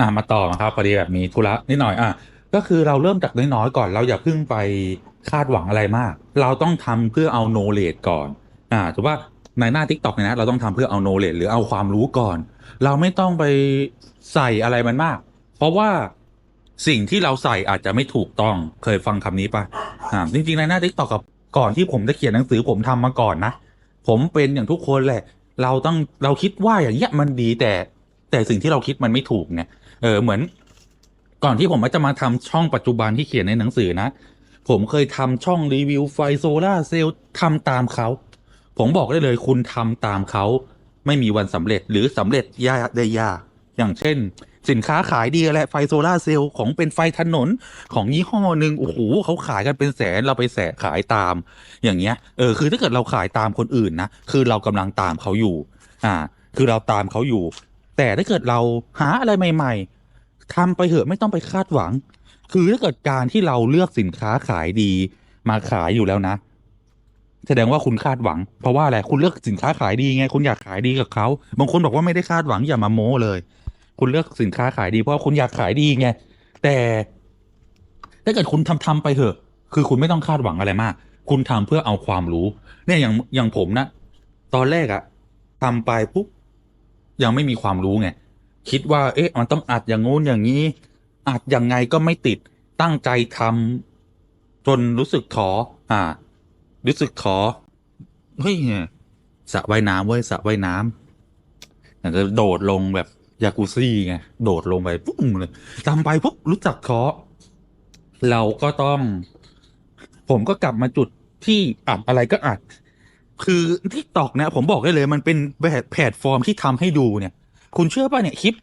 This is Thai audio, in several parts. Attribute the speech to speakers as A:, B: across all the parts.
A: อะมาต่อนครับพอดีแบบมีธุระนิดหน่อยอะก็คือเราเริ่มจากน้อยๆก่อน เราอย่าเพิ่งไปคาดหวังอะไรมาก เราต้องทำเพื่อเอาโนเลดก่อนอ่าถือว่าในหน้า t ิ k t o k เนี่ยนะเราต้องทำเพื่อเอาโนเลดหรือเอาความรู้ก่อน เราไม่ต้องไปใส่อะไรมันมาก เพราะว่าสิ่งที่เราใส่อาจจะไม่ถูกต้องเคยฟังคำนี้ปะอ่าจริงๆในหน้า t ิ k t o k กับก่อนที่ผมจะเขียนหนังสือผมทำมาก่อนนะผมเป็นอย่างทุกคนแหละ เราต้องเราคิดว่าอย่างเงี้ยมันดีแต่แต่สิ่งที่เราคิดมันไม่ถูกไง เออเหมือน ก่อนที่ผมจะมาทำช่องปัจจุบันที่เขียนในหนังสือนะ ผมเคยทำช่องรีวิวไฟโซล่าเซลล์ทำตามเขา ผมบอกได้เลยคุณทำตามเขา ไม่มีวันสำเร็จหรือสำเร็จยากได้ยากอย่างเช่น สินค้าขายดีอะไรไฟโซล่าเซลล์ของเป็นไฟถนนของยี่ห้อหนึ่งโอ้โหเขาขายกันเป็นแสนเราไปแสขายตาม อย่างเงี้ยเออคือถ้าเกิดเราขายตามคนอื่นนะคือเรากำลังตามเขาอยู่ อ่า คือเราตามเขาอยู่ แต่ถ้าเกิดเราหาอะไรใหม่ ๆทำไปเถอะไม่ต้องไปคาดหวัง คือถ้าเกิดการที่เราเลือกสินค้าขายดีมาขายอยู่แล้วนะ แสดงว่าคุณคาดหวัง เพราะว่าอะไรคุณเลือกสินค้าขายดีไง คุณอยากขายดีกับเขาบางคนบอกว่าไม่ได้คาดหวังอย่ามาโม้เลย คุณเลือกสินค้าขายดีเพราะว่าคุณอยากขายดีไงแต่ถ้าเกิดคุณทำทำไปเถอะ คือคุณไม่ต้องคาดหวังอะไรมาก คุณทำเพื่อเอาความรู้ เนี่ยอย่างอย่างผมนะ ตอนแรกอะทำไปปุ๊บ ยังไม่มีความรู้ไง คิดว่า เอ๊ะ มันต้องอัดอย่างงู้นอย่างนี้ อัดยังไงก็ไม่ติด ตั้งใจทำจนรู้สึกท้ออ่า รู้สึกท้อเฮ้ยสระว่ายน้ำเว้ยสระว่ายน้ำอยากจะโดดลงแบบยากูซี่ไง โดดลงไปปุ๊บเลยทำไปปุ๊บรู้จักท้อเราก็ต้อง ผมก็กลับมาจุดที่อัดอะไรก็อัด คือที่ตอกเนี่ยผมบอกได้เลยมันเป็นแบบแพลตฟอร์มที่ทำให้ดูเนี่ย คุณเชื่อป่ะเนี่ยคลิป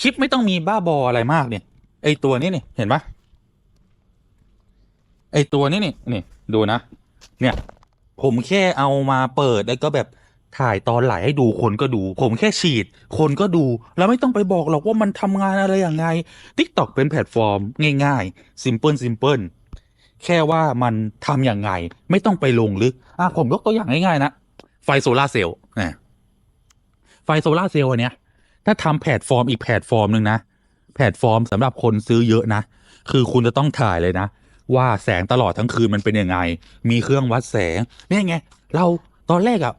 A: คลิปไม่ต้องมีบ้าบออะไรมากเนี่ย ไอตัวนี้เนี่ยเห็นปะไอตัวนี้เนี่ยนี่ดูนะ เนี่ย ผมแค่เอามาเปิดแล้วก็แบบถ่ายตอนไหลให้ดูคนก็ดู ผมแค่ฉีด คนก็ดู แล้วไม่ต้องไปบอกหรอกว่ามันทำงานอะไรอย่างไง TikTok เป็นแพลตฟอร์มง่ายๆ simple simple แค่ว่ามันทำอย่างไง ไม่ต้องไปลงลึกอะผมยกตัวอย่างง่ายๆนะ ไฟโซลาเซลล์นะไฟโซลาเซลล์อันเนี้ย ถ้าทำแพลตฟอร์มอีกแพลตฟอร์มหนึ่งนะ แพลตฟอร์มสำหรับคนซื้อเยอะนะ คือคุณจะต้องถ่ายเลยนะ ว่าแสงตลอดทั้งคืนมันเป็นยังไง มีเครื่องวัดแสงนี่ไง เราตอนแรกอะ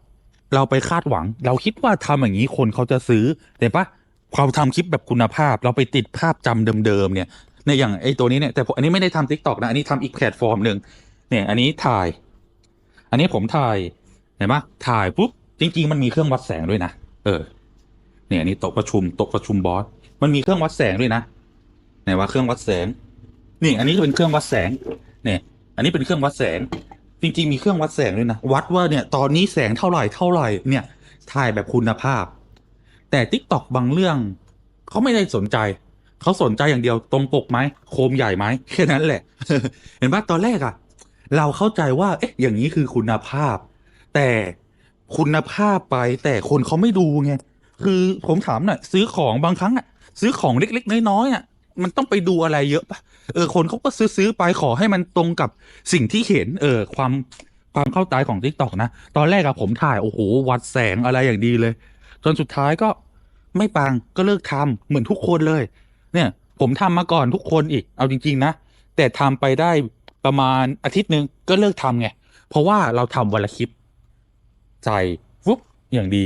A: เราไปคาดหวัง เราคิดว่าทำอย่างนี้คนเขาจะซื้อ แต่ปะความทำคลิปแบบคุณภาพ เราไปติดภาพจำเดิมๆเนี่ย ในอย่างไอตัวนี้เนี่ยแต่ผมอันนี้ไม่ได้ทำทิกตอกนะ อันนี้ทำอีกแพลตฟอร์มหนึ่งเนี่ย อันนี้ถ่าย อันนี้ผมถ่ายเห็นปะถ่ายปุ๊บจริง ๆ มันมีเครื่องวัดแสงด้วยนะเออ เนี่ยอันนี้โต๊ะประชุมโต๊ะประชุมบอสมันมีเครื่องวัดแสงด้วยนะไหนว่าเครื่องวัดแสง นี่ อันนี้ก็เป็นเครื่องวัดแสง เนี่ย อันนี้เป็นเครื่องวัดแสง จริง ๆ มีเครื่องวัดแสงด้วยนะวัดว่าเนี่ย ตอนนี้แสงเท่าไหร่เท่าไหร่เนี่ยถ่ายแบบคุณภาพ แต่ t ิ k t o k บางเรื่องเขาไม่ได้สนใจ เขาสนใจอย่างเดียวตรงปกไหมโคมใหญ่ไหมแค่นั้นแหละ เห็นปะตอนแรกอะเราเข้าใจว่า เอ๊ะ อย่างนี้คือคุณภาพ แต่คุณภาพไปแต่คนเขาไม่ดูไงคือผมถามหน่อยซื้อของบางครั้งอะซื้อของเล็กๆน้อยๆอะมันต้องไปดูอะไรเยอะปะเออ คนเขาก็ซื้อซื้อไปขอให้มันตรงกับสิ่งที่เห็น เออ ความความเข้าใจของ t ิ k t o k นะ ตอนแรกอะผมถ่าย โอ้โห วัดแสงอะไรอย่างดีเลย จนสุดท้ายก็ไม่ปังก็เลิกทำเหมือนทุกคนเลย เนี่ยผมทำมาก่อนทุกคนอีกเอาจริง ๆ นะ แต่ทำไปได้ประมาณอาทิตย์หนึ่งก็เลิกทำไง เพราะว่าเราทำวันละคลิป ใจฟุ๊บอย่างดี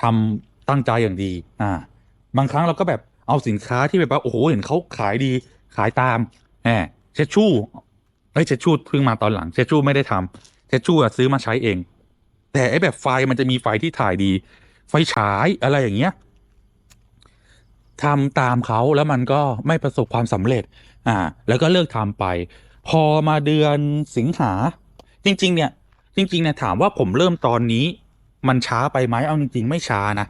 A: ทำตั้งใจอย่างดี อ่า บางครั้งเราก็แบบเอาสินค้าที่แบบว่าโอ้โหเห็นเขาขายดี ขายตามแหมเชดชู่เอ้ยเชดชู่เพิ่งมาตอนหลังเชดชู่ไม่ได้ทำเชดชู่อะซื้อมาใช้เอง แต่ไอ้แบบไฟมันจะมีไฟที่ถ่ายดี ไฟฉายอะไรอย่างเงี้ย ทำตามเขาแล้วมันก็ไม่ประสบความสำเร็จ อ่า แล้วก็เลิกทำไป พอมาเดือนสิงหา จริง ๆ เนี่ย จริง ๆ เนี่ยถามว่าผมเริ่มตอนนี้ มันช้าไปไหมเอาจริง ๆ ไม่ช้านะ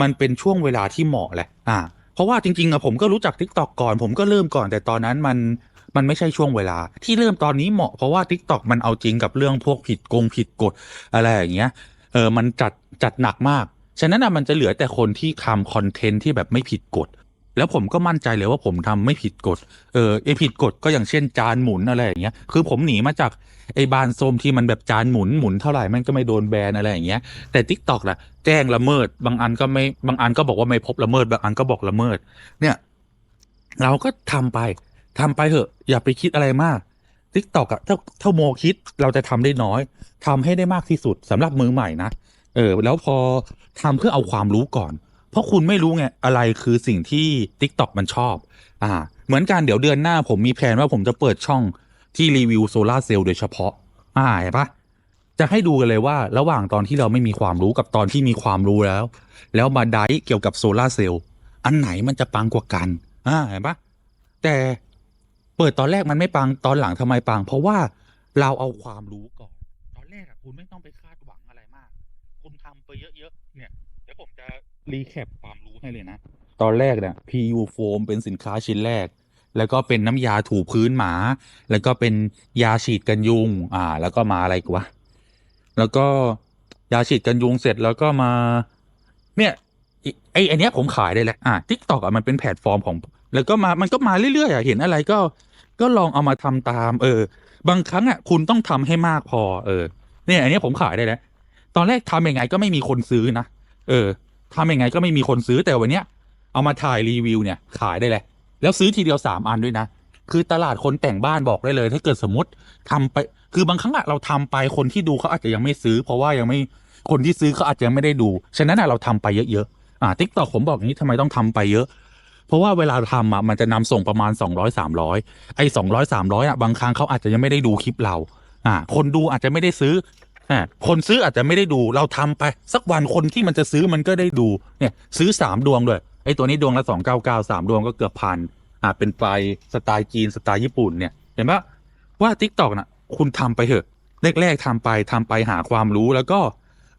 A: มันเป็นช่วงเวลาที่เหมาะแหละ อ่า เพราะว่าจริงๆอะผมก็รู้จัก t ิ k t o k ก่อน ผมก็เริ่มก่อนแต่ตอนนั้นมันมันไม่ใช่ช่วงเวลา ที่เริ่มตอนนี้เหมาะเพราะว่า t ิ k t o k มันเอาจริงกับเรื่องพวกผิดกงผิดกฎอะไรอย่างเงี้ยเออมันจัดจัดหนักมาก ฉะนั้นอะมันจะเหลือแต่คนที่ทำคอนเทนต์ที่แบบไม่ผิดกฎ แล้วผมก็มั่นใจเลยว่าผมทำไม่ผิดกฎ เออไอผิดกฎก็อย่างเช่นจานหมุนอะไรอย่างเงี้ย คือผมหนีมาจากไอบานส้มที่มันแบบจานหมุนหมุนเท่าไหร่มันก็ไม่โดนแบนอะไรอย่างเงี้ย แต่ t ิ k t o k ล่ะแจ้งละเมิด บางอันก็ไม่บางอันก็บอกว่าไม่พบละเมิด บางอันก็บอกละเมิด เนี่ย เราก็ทำไปทำไปเถอะ อย่าไปคิดอะไรมากทิกตอกอะถ้าถ้าโมคิดเราจะทำได้น้อยทำให้ได้มากที่สุดสำหรับมือใหม่นะ เออแล้วพอทำเพื่อเอาความรู้ก่อน เพราะคุณไม่รู้ไงอะไรคือสิ่งที่ t ิ k t o k มันชอบ อ่า เหมือนกันเดี๋ยวเดือนหน้าผมมีแผนว่าผมจะเปิดช่องที่รีวิวโซลาเซลล์โดยเฉพาะ อ่าเห็นปะจะให้ดูกันเลยว่าระหว่างตอนที่เราไม่มีความรู้กับตอนที่มีความรู้แล้ว แล้วมาไดฟ์เกี่ยวกับโซลาเซลล์อันไหนมันจะปังกว่ากัน อ่าเห็นปะแต่เปิดตอนแรกมันไม่ปังตอนหลังทำไมปัง เพราะว่าเราเอาความรู้ก่อน ตอนแรกอะคุณไม่ต้องไปคา ไปเยอะๆ เนี่ยเดี๋ยวผมจะรีแคปความรู้ให้เลยนะ ตอนแรกเนี่ย PU Foam เป็นสินค้าชิ้นแรก แล้วก็เป็นน้ำยาถูพื้นหมา แล้วก็เป็นยาฉีดกันยุง อ่า แล้วก็มาอะไรกวะ แล้วก็ยาฉีดกันยุงเสร็จแล้วก็มา เนี่ยอิไอ้ไอเนี้ยผมขายได้แล้วอ่าทิกตอกอะมันเป็นแพลตฟอร์มของ แล้วก็มามันก็มาเรื่อยๆอะเห็นอะไรก็ ก็ลองเอามาทำตาม เออ บางครั้งอะคุณต้องทำให้มากพอ เออ เนี่ยอันเนี้ยผมขายได้แล้ว ตอนแรกทำยังไงก็ไม่มีคนซื้อนะ เออทำยังไงก็ไม่มีคนซื้อแต่วันเนี้ย เอามาถ่ายรีวิวเนี่ยขายได้เลยแล้วซื้อทีเดียวสามอันด้วยนะ คือตลาดคนแต่งบ้านบอกได้เลย ถ้าเกิดสมมติทำไป คือบางครั้งอะเราทำไปคนที่ดูเขาอาจจะยังไม่ซื้อ เพราะว่ายังไม่คนที่ซื้อเขาอาจจะยังไม่ได้ดู ฉะนั้นอะเราทำไปเยอะๆ อ่าทิกตอกผมบอกอย่างนี้ทำไมต้องทำไปเยอะ เพราะว่าเวลาทำอะมันจะนำส่งประมาณสองร้อยสามร้อยไอ้สองร้อยสามร้อยอะบางครั้งเขาอาจจะยังไม่ได้ดูคลิปเรา อ่า คนดูอาจจะไม่ได้ซื้อ คนซื้ออาจจะไม่ได้ดูเราทำไป สักวันคนที่มันจะซื้อมันก็ได้ดูเนี่ยซื้อสามดวงด้วยไอ้ตัวนี้ดวงละสองเก้าเก้าสามดวงก็เกือบพันอ่าเป็นไฟสไตล์จีนสไตล์ญี่ปุ่นเนี่ยเห็นปะว่าทิกตอกน่ะคุณทำไปเถอะแรกๆทำไปทำไปหาความรู้แล้วก็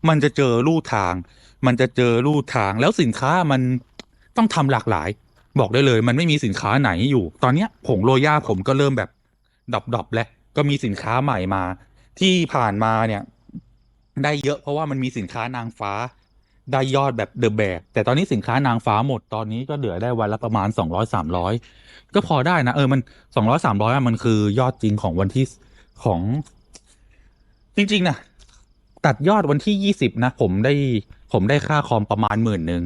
A: มันจะเจอลู่ทาง มันจะเจอลู่ทางแล้วสินค้ามันต้องทำหลากหลาย บอกได้เลยมันไม่มีสินค้าไหนอยู่ ตอนเนี้ยผงโรย่าผมก็เริ่มแบบดรอปๆแล้วก็มีสินค้าใหม่มา ที่ผ่านมาเนี่ย ได้เยอะเพราะว่ามันมีสินค้านางฟ้า ได้ยอดแบบเดอะแบกแต่ตอนนี้สินค้านางฟ้าหมดตอนนี้ก็เหลือได้วันละประมาณสองร้อยสามร้อยก็พอได้นะ เออมันสองร้อยสามร้อยมันคือยอดจริงของวันที่ของ จริง ๆนะตัดยอดวันที่ยี่สิบนะ ผมได้ผมได้ค่าคอมประมาณหมื่นหนึ่ง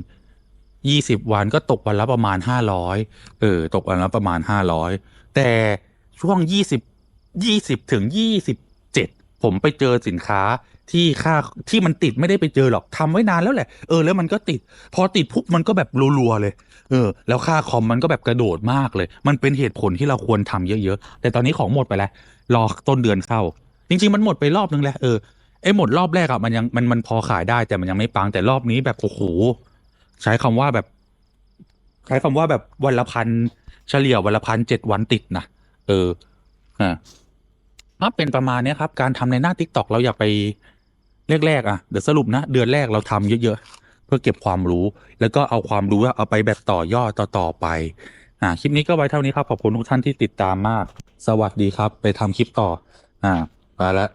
A: ยี่สิบวันก็ตกวันละประมาณห้าร้อยเออ ตกวันละประมาณห้าร้อยแต่ช่วงยี่สิบยี่สิบถึงยี่สิบ ผมไปเจอสินค้าที่ค่าที่มันติดไม่ได้ไปเจอหรอกทำไว้นานแล้วแหละ เออแล้วมันก็ติด พอติดปุ๊บมันก็แบบรัวๆเลย เออ แล้วค่าคอมมันก็แบบกระโดดมากเลย มันเป็นเหตุผลที่เราควรทำเยอะๆ แต่ตอนนี้ของหมดไปแล้ว รอต้นเดือนเข้า จริง ๆ มันหมดไปรอบนึงแล้วเออไอ้หมดรอบแรกอะมันยังมันมันพอขายได้แต่มันยังไม่ปังแต่รอบนี้แบบโอ้โหใช้คำว่าแบบ ใช้คำว่าแบบวันละพันเฉลี่ยวันละพันเจ็ดวันติดนะเอออ่า ถ้าเป็นประมาณเนี้ยครับ การทำในหน้าทิกตอกเราอย่าไปแรกๆอะเดี๋ยวสรุปนะ เดือนแรกเราทำเยอะๆ เพื่อเก็บความรู้ แล้วก็เอาความรู้เอาไปแบบต่อยอดต่อๆไปอ่าคลิปนี้ก็ไว้เท่านี้ครับขอบคุณทุกท่านที่ติดตามมาก สวัสดีครับ ไปทำคลิปต่ออ่าไปแล้ว